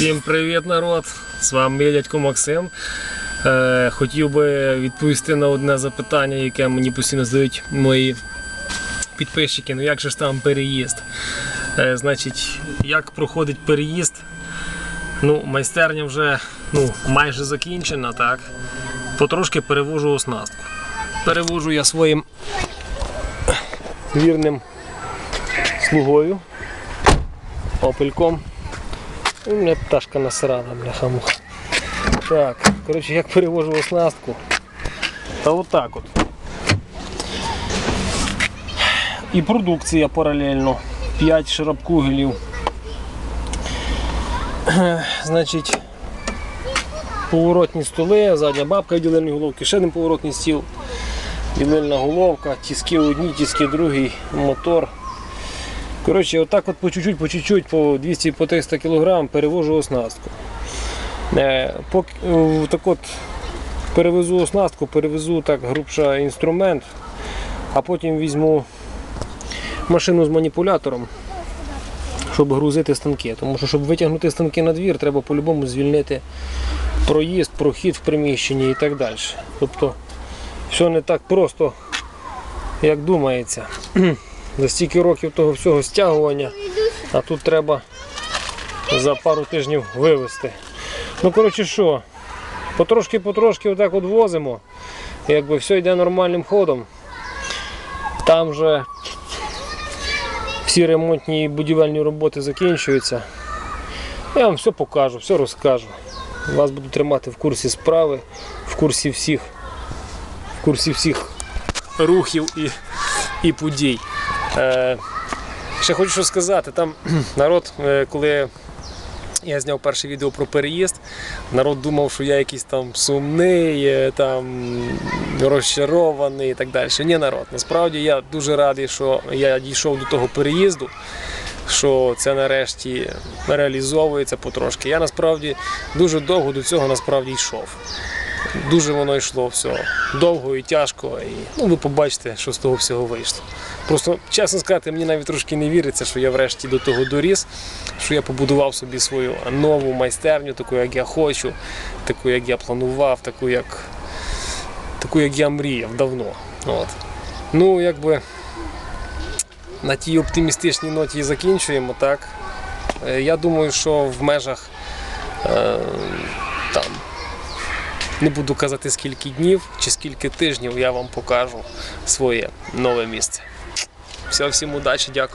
Всім привіт, народ! З вами я дядько Максим. Е, хотів би відповісти на одне запитання, яке мені постійно задають мої підписчики. Ну як же ж там переїзд? Е, значить, як проходить переїзд? Ну, майстерня вже ну, майже закінчена, так? Потрошки перевожу оснастку. Перевожу я своїм вірним слугою, опельком. У мене пташка насрала, бляха муха. Так, коротше, як перевожу оснастку. Та отак от. І продукція паралельно. 5 шарапкугелів. Значить, поворотні столи, задня бабка ділильної головки, ще один поворотний стіл, ділильна головка, тіски одні, тіски другий, мотор. Коротше, отак от по чуть-чуть, по чуть-чуть, по 200 по 300 кг перевожу оснастку. Е, е, так от перевезу оснастку, перевезу так грубша інструмент, а потім візьму машину з маніпулятором, щоб грузити станки. Тому що, щоб витягнути станки на двір, треба по-любому звільнити проїзд, прохід в приміщенні і так далі. Тобто все не так просто, як думається. За стільки років того всього стягування, а тут треба за пару тижнів вивезти. Ну, коротше, що, потрошки-потрошки отак от возимо, якби все йде нормальним ходом. Там вже всі ремонтні і будівельні роботи закінчуються. Я вам все покажу, все розкажу. Вас буду тримати в курсі справи, в курсі всіх, в курсі всіх рухів і, і подій. Е, ще хочу що сказати, там народ, е, коли я зняв перше відео про переїзд, народ думав, що я якийсь там сумний, е, там розчарований і так далі. Ні, народ. Насправді я дуже радий, що я дійшов до того переїзду, що це нарешті реалізовується потрошки. Я насправді дуже довго до цього насправді йшов. Дуже воно йшло все довго і тяжко. І, ну, ви побачите, що з того всього вийшло. Просто, чесно сказати, мені навіть трошки не віриться, що я врешті до того доріс, що я побудував собі свою нову майстерню, таку, як я хочу, таку, як я планував, таку, як, таку, як я мріяв давно. От. Ну, якби на тій оптимістичній ноті закінчуємо, так. Е, Я думаю, що в межах е, не буду казати скільки днів чи скільки тижнів я вам покажу своє нове місце. Все, всім удачі, дякую.